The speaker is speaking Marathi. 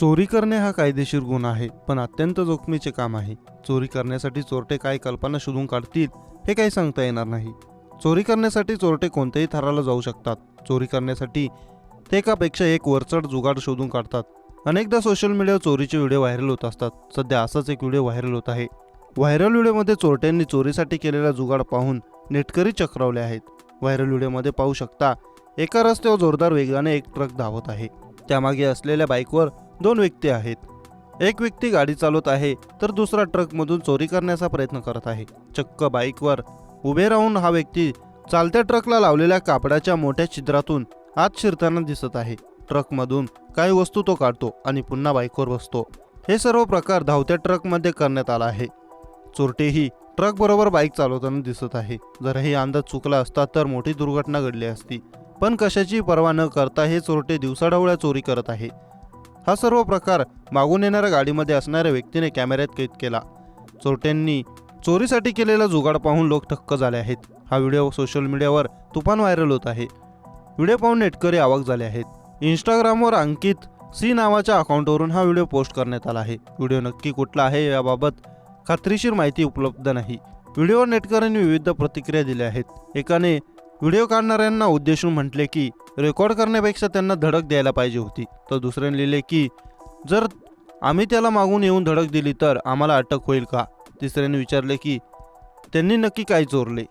चोरी करणे हा कायदेशीर गुन्हा आहे पण अत्यंत जोखमीचे काम आहे. चोरी करण्यासाठी चोरटे काय कल्पना शोधून काढतील हे काही सांगता येणार नाही. चोरी करण्यासाठी चोरटे कोणत्याही थराला जाऊ शकतात. चोरी करण्यासाठी ते एकापेक्षा एक वरचढ जुगाड शोधून काढतात. अनेकदा सोशल मीडियावर चोरीचे व्हिडिओ व्हायरल होत असतात. सध्या असाच एक व्हिडिओ व्हायरल होत आहे. व्हायरल व्हिडिओमध्ये चोरट्यांनी चोरीसाठी केलेला जुगाड पाहून नेटकरी चक्रावले आहेत. व्हायरल व्हिडिओमध्ये पाहू शकता एका रस्त्यावर जोरदार वेगाने एक ट्रक धावत आहे. त्यामागे असलेल्या बाईकवर दोन व्यक्ती आहेत. एक व्यक्ती गाडी चालवत आहे तर दुसरा ट्रकमधून चोरी करण्याचा प्रयत्न करत आहे. चक्क बाईकवर उभे राहून हा व्यक्ती चालत्या ट्रकला लावलेल्या कापडाच्या मोठ्या छिद्रातून आत शिरताना दिसत आहे. ट्रकमधून काही वस्तू तो काढतो आणि पुन्हा बाईकवर बसतो. हे सर्व प्रकार धावत्या ट्रकमध्ये करण्यात आला आहे. चोरटेही ट्रक बरोबर बाईक चालवताना दिसत आहे. जर हे अंदाज चुकला असता तर मोठी दुर्घटना घडली असती. पण कशाची पर्वा न करता हे चोरटे दिवसाढवळ्या चोरी करत आहे. हा सर्व प्रकार मागून येणाऱ्या गाडीमध्ये असणाऱ्या व्यक्तीने कॅमेऱ्यात कैद केला. चोरट्यांनी चोरीसाठी केलेला जुगाड पाहून लोक थक्क झाले आहेत. हा व्हिडिओ सोशल मीडियावर तुफान व्हायरल होत आहे. व्हिडिओ पाहून नेटकरी आवाक झाले आहेत. इंस्टाग्रामवर अंकित सी नावाच्या अकाउंटवरून हा व्हिडिओ पोस्ट करण्यात आला आहे. व्हिडिओ नक्की कुठला आहे याबाबत खात्रीशीर माहिती उपलब्ध नाही. व्हिडिओवर नेटकऱ्यांनी विविध प्रतिक्रिया दिल्या आहेत. एकाने व्हिडिओ काढणाऱ्यांना उद्देशून म्हटले की रेकॉर्ड करण्यापेक्षा त्यांना धडक द्यायला पाहिजे होती. तर दुसऱ्याने लिहिले की जर आम्ही त्याला मागून येऊन धडक दिली तर आम्हाला अटक होईल का? तिसऱ्याने विचारले की त्यांनी नक्की काय चोरले?